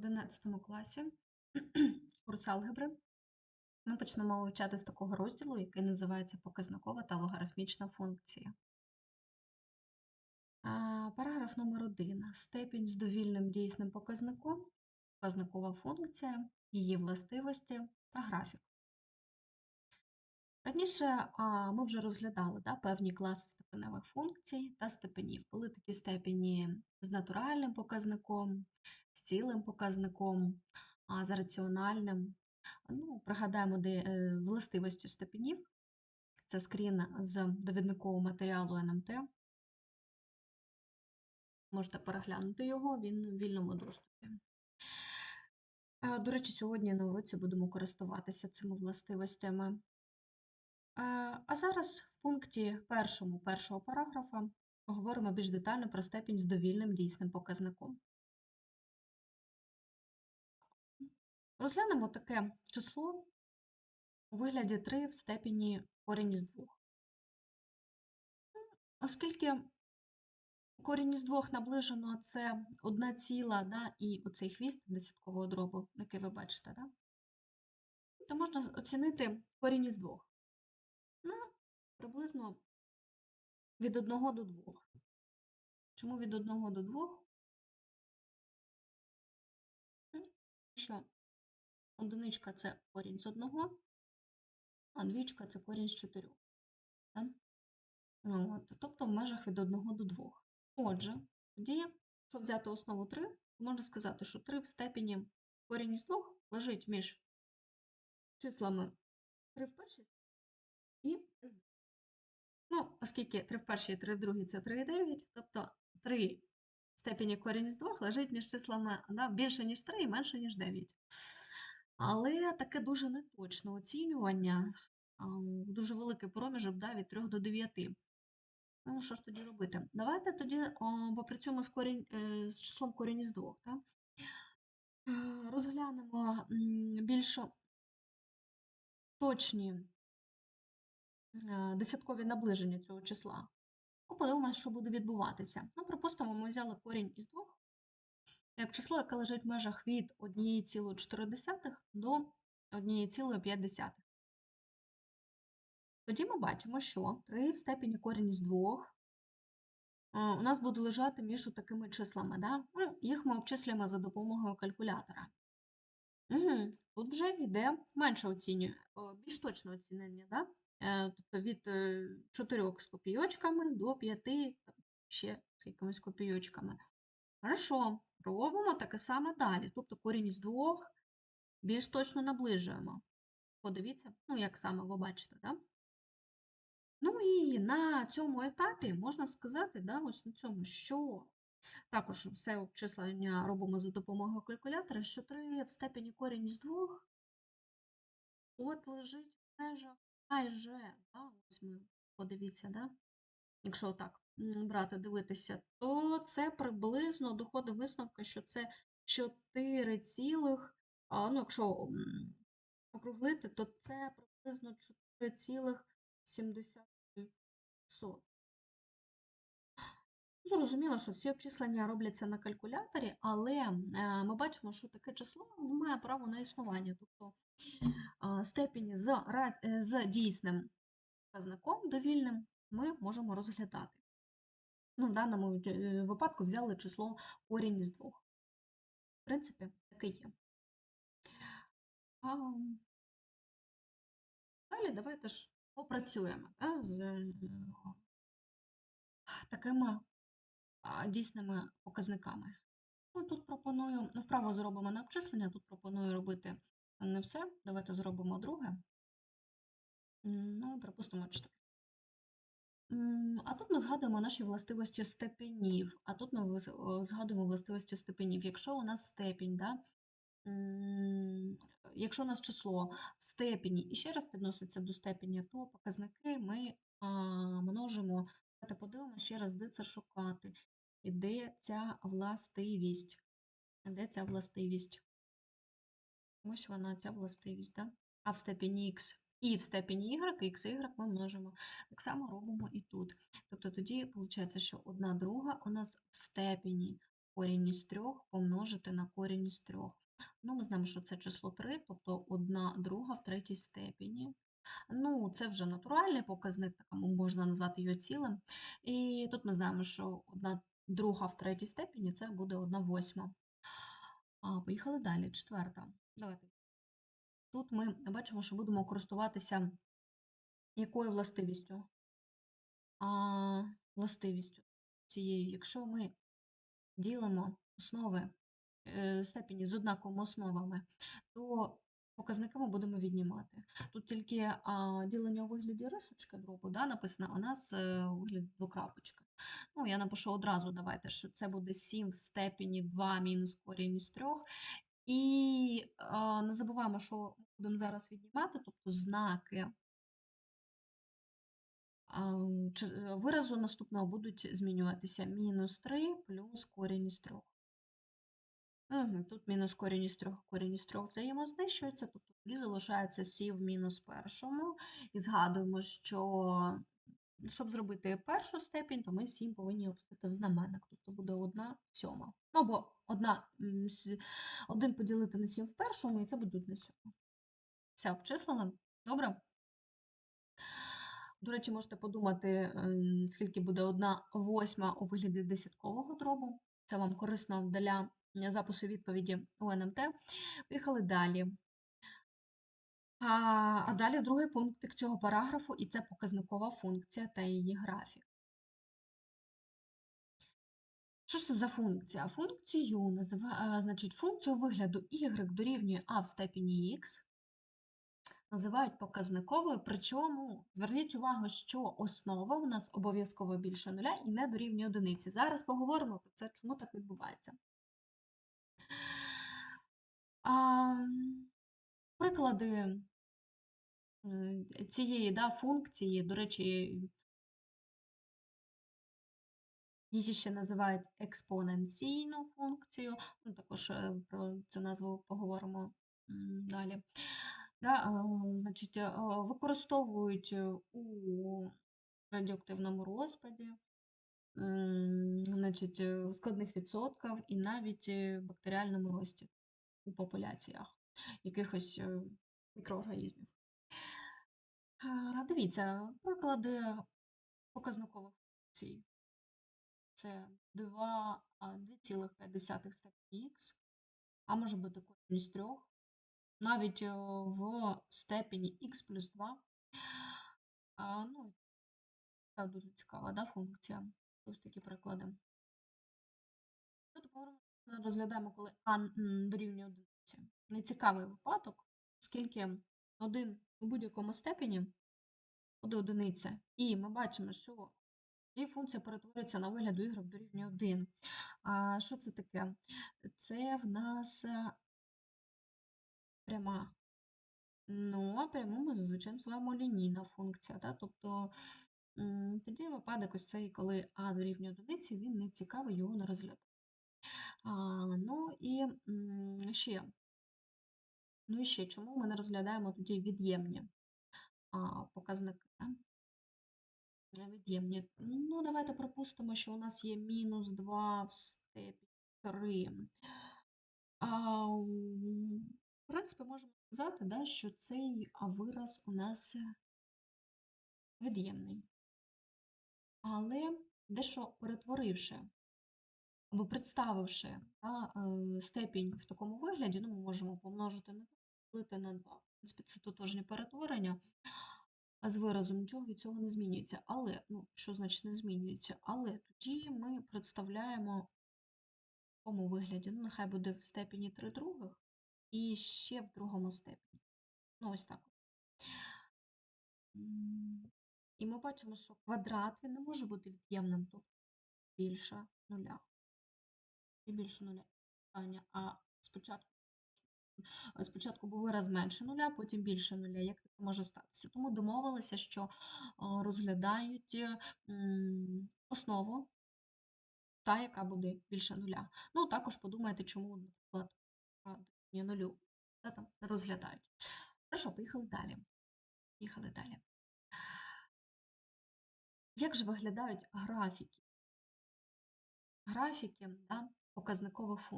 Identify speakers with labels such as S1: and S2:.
S1: 11 класі курс алгебри. Ми почнемо вивчати з такого розділу, який називається показникова та логарифмічна функція. Параграф номер 1. Степінь з довільним дійсним показником, показникова функція, її властивості та графік. Раніше а, ми вже розглядали да, певні класи степеневих функцій та степенів. Були такі степені з натуральним показником, з цілим показником, а, з раціональним. Ну, Пригадаємо де, е, властивості степенів. Це скрін з довідникового матеріалу НМТ. Можете переглянути його, він в вільному доступі. Е, До речі, сьогодні на уроці будемо користуватися цими властивостями. Е, А зараз в пункті першому першого параграфа поговоримо більш детально про степінь з довільним дійсним показником. Розглянемо таке число у вигляді 3 в степені корінь із 2. Оскільки корінь із 2 наближено це одна ціла, да, і оцей хвіст десяткового дробу, який ви бачите, да, то можна оцінити корінь із 2. Ну, приблизно від 1 до 2. Чому від 1 до 2? Що одиничка це корінь з 1, а двічка це корінь з 4. Ну, От, тобто в межах від 1 до 2. Отже, тоді, якщо взяти основу 3, то можна сказати, що 3 в степені корінь із 2 лежить між числами 3 в першій Ну, оскільки 3 в першій і 3 в другій це 3,9, тобто 3 в степені корінь із 2 лежить між числами да, більше, ніж 3 і менше, ніж 9. Але таке дуже неточне оцінювання, дуже великий проміжок да, від 3 до 9. Ну, що ж тоді робити? Давайте тоді попрацюємо з, корінь, е, з числом корінь із 2. Так? Е, Розглянемо більш точні десяткові наближення цього числа. Ну, Подивимося, що буде відбуватися. Ну, припустимо, ми взяли корінь із 2 як число, яке лежить в межах від 1,4 до 1,5. Тоді ми бачимо, що 3 в степені корінь із 2 у нас буде лежати між такими числами. Да? Ну, їх ми обчислюємо за допомогою калькулятора. Угу. Тут вже йде менше оцінює, більш точне оцінення. Да? Е, Тобто від 4 з копійочками до 5 там, ще з якимись копійочками. Хорошо, робимо таке саме далі. Тобто корінь із 2 більш точно наближуємо. Подивіться, ну, як саме ви бачите, да? Ну і на цьому етапі можна сказати, да, ось на цьому, що також все обчислення робимо за допомогою калькулятора, що 3 в степені корінь із 2 от лежить в межах майже, да, ось ми подивіться, да? якщо так брати, дивитися, то це приблизно доходить висновка, що це 4 цілих, ну, якщо округлити, то це приблизно 4,73. Зрозуміло, що всі обчислення робляться на калькуляторі, але е, ми бачимо, що таке число не має права на існування. Тобто степені з, е, з дійсним показником довільним ми можемо розглядати. Ну, в даному е, випадку взяли число корінь із двох. В принципі, таке є. А, Далі давайте ж попрацюємо да, з такими дійсними показниками. Ну, тут пропоную, ну, вправо зробимо на обчислення, тут пропоную робити не все. Давайте зробимо друге. Ну, припустимо 4. А тут ми згадуємо наші властивості степенів, а тут ми згадуємо властивості степенів. Якщо у нас степінь, да, якщо у нас число в степені і ще раз підноситься до степені, то показники ми множимо. Давайте подивимося ще раз, де це шукати. І де ця властивість? Де ця властивість? Ось вона, ця властивість, да? А в степені х і в степені y, x y ми множимо. Так само робимо і тут. Тобто тоді виходить, що одна друга у нас в степені корінь із 3 помножити на корінь із 3. Ну, ми знаємо, що це число 3, тобто 1 друга в третій степені. Ну, це вже натуральний показник, так можна назвати його цілим. І тут ми знаємо, що 1 друга в третій степені це буде 1 восьма. Поїхали далі. Четверта. Давайте. Тут ми бачимо, що будемо користуватися якою властивістю? А, властивістю цією, якщо ми ділимо основи е, степені з однаковими основами, то показники ми будемо віднімати. Тут тільки а, ділення у вигляді рисочки дробу, да, написано, у нас е, у вигляді двокрапочки. Ну, я напишу одразу, давайте, що це буде 7 в степені 2 мінус корінь із 3. І а, не забуваємо, що ми будемо зараз віднімати, тобто знаки е, виразу наступного будуть змінюватися. Мінус 3 плюс корінь із 3. Тут мінус корінь із 3, корінь із 3 взаємознищується, тобто тоді залишається сі в мінус першому. І згадуємо, що щоб зробити першу степінь, то ми 7 повинні обстати в знаменник, тобто буде 1 сьома. Ну, або 1 поділити на 7 в першому, і це буде 1 сьома. Все, обчислили? Добре? До речі, можете подумати, ем, скільки буде 1 восьма у вигляді десяткового дробу. Це вам корисно для запису відповіді у НМТ. Поїхали далі. А, а далі другий пунктик цього параграфу, і це показникова функція та її графік. Що це за функція? Функцію називає, значить, функцію вигляду y дорівнює а в степені х називають показниковою, причому зверніть увагу, що основа у нас обов'язково більше нуля і не дорівнює одиниці. Зараз поговоримо про це, чому так відбувається. А, Приклади е, цієї да, функції, до речі, її ще називають експоненційну функцію. Ну, також е, про цю назву поговоримо далі. Да, значить, використовують е, у радіоактивному розпаді, значить, е, в складних відсотках і навіть е, в бактеріальному рості у популяціях якихось мікроорганізмів. Дивіться, приклади показникових функцій. Це 2,5 степені х, а може бути корінь з 3, навіть е, в степені х плюс 2. Ну, Така дуже цікава да, функція. Ось такі приклади. Розглядаємо, коли а дорівнює одиниці. Нецікавий випадок, оскільки один у будь-якому степені буде одиниця. І ми бачимо, що і функція перетворюється на вигляд y дорівнює 1. А що це таке? Це в нас е, пряма. Ну, а пряму ми зазвичай називаємо лінійна функція. Да? Тобто тоді випадок ось цей, коли а дорівнює одиниці, він не цікавий, його не розглядає. Ну і ще, ну і ще, чому ми не розглядаємо тоді від'ємні показники? Від'ємні. Ну, давайте пропустимо, що у нас є мінус 2 в степі 3. А, в принципі, можемо сказати, да, що цей вираз у нас від'ємний. Але дещо перетворивши або представивши да, е, степінь в такому вигляді, ну, ми можемо помножити на 2, поділити на 2. В принципі, це тотожні перетворення, а з виразом нічого від цього не змінюється. Але, ну, що значить не змінюється? Але тоді ми представляємо в такому вигляді, ну, нехай буде в степені 3 других і ще в другому степені. Ну, ось так. І ми бачимо, що квадрат він не може бути від'ємним, тобто більше нуля. І більше нуля. питання. А спочатку спочатку був вираз менше нуля, потім більше нуля. Як таке може статися? Тому домовилися, що розглядають основу, та, яка буде більше нуля. Ну, також подумайте, чому, наприклад, нулю. Та, там розглядають. Хорошо, поїхали далі. Поїхали далі. Як же виглядають графіки? Графіки, да? Показникових.